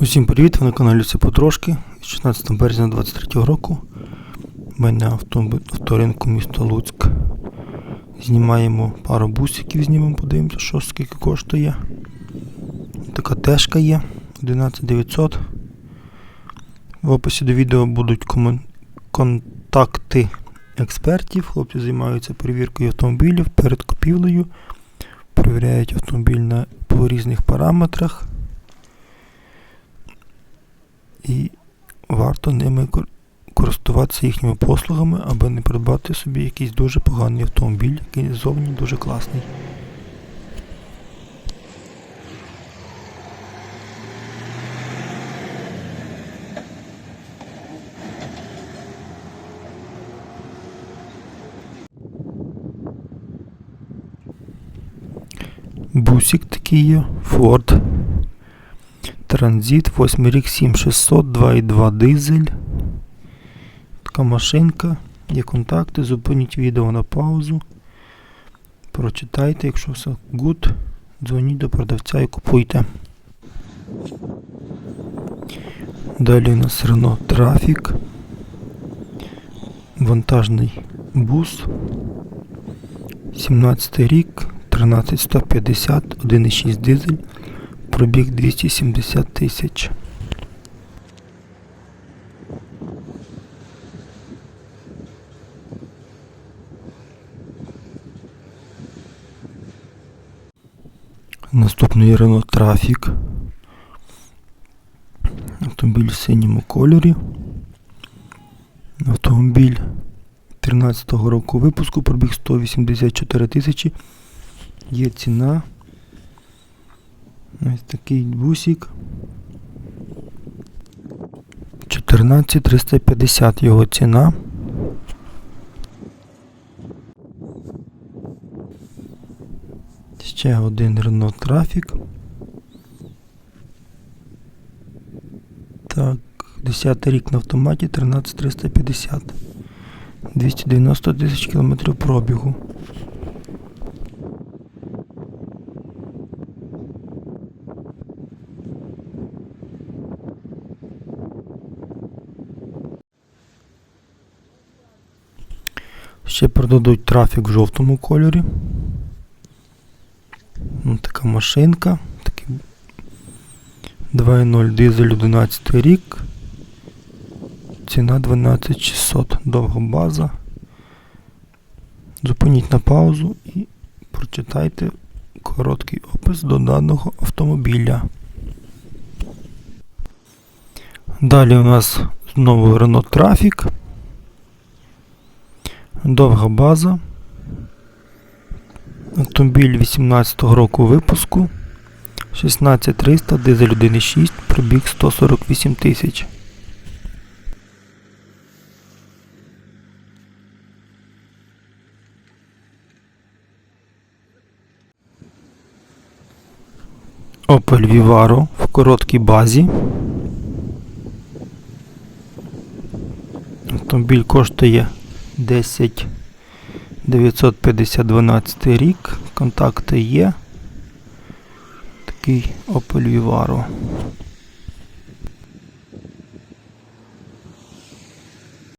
Усім привіт! Ви на каналі Все Потрошки. 16 березня 23 року. Ми на авто- авторинку міста Луцьк. Знімаємо пару бусиків, знімемо, подивимося, що скільки коштує. Така тежка є 11900. В описі до відео будуть комен- контакти експертів. Хлопці займаються перевіркою автомобілів перед купівлею. Перевіряють автомобіль на по різних параметрах. І варто ними користуватися їхніми послугами, аби не придбати собі якийсь дуже поганий автомобіль, який зовні дуже класний. Бусик такий є, Ford Транзит, 8 рік 7600, 2.2 дизель. Така машинка. Є контакти. Зупиніть відео на паузу. Прочитайте, якщо все good, дзвоніть до продавця і купуйте. Далі у нас Renault Traffic. Вантажний бус. 17 рік, 13150, 1,6 дизель. Пробіг 270 тисяч. Наступний Renault Traffic. Автомобіль в синьому кольорі. Автомобіль 13-го року випуску, пробіг 184 тисячі. Є ціна. Ось такий бусик. 14350 його ціна. Ще один Renault Traffic. Так, 10 рік на автоматі 13350. 290 тисяч кілометрів пробігу. Ще продадуть трафік в жовтому кольорі. Ну, така машинка. Такий 2.0 дизель 11 рік. Ціна 12600. Довга база. Зупиніть на паузу і прочитайте короткий опис до даного автомобіля. Далі у нас знову Renault Traffic. Довга база. Автомобіль 18-го року випуску. 16300, дизель 1.6, пробіг 148 тисяч. Opel Vivaro в короткій базі. Автомобіль коштує 10 950 12 рік. Контакти є. Такий Opel Vivaro.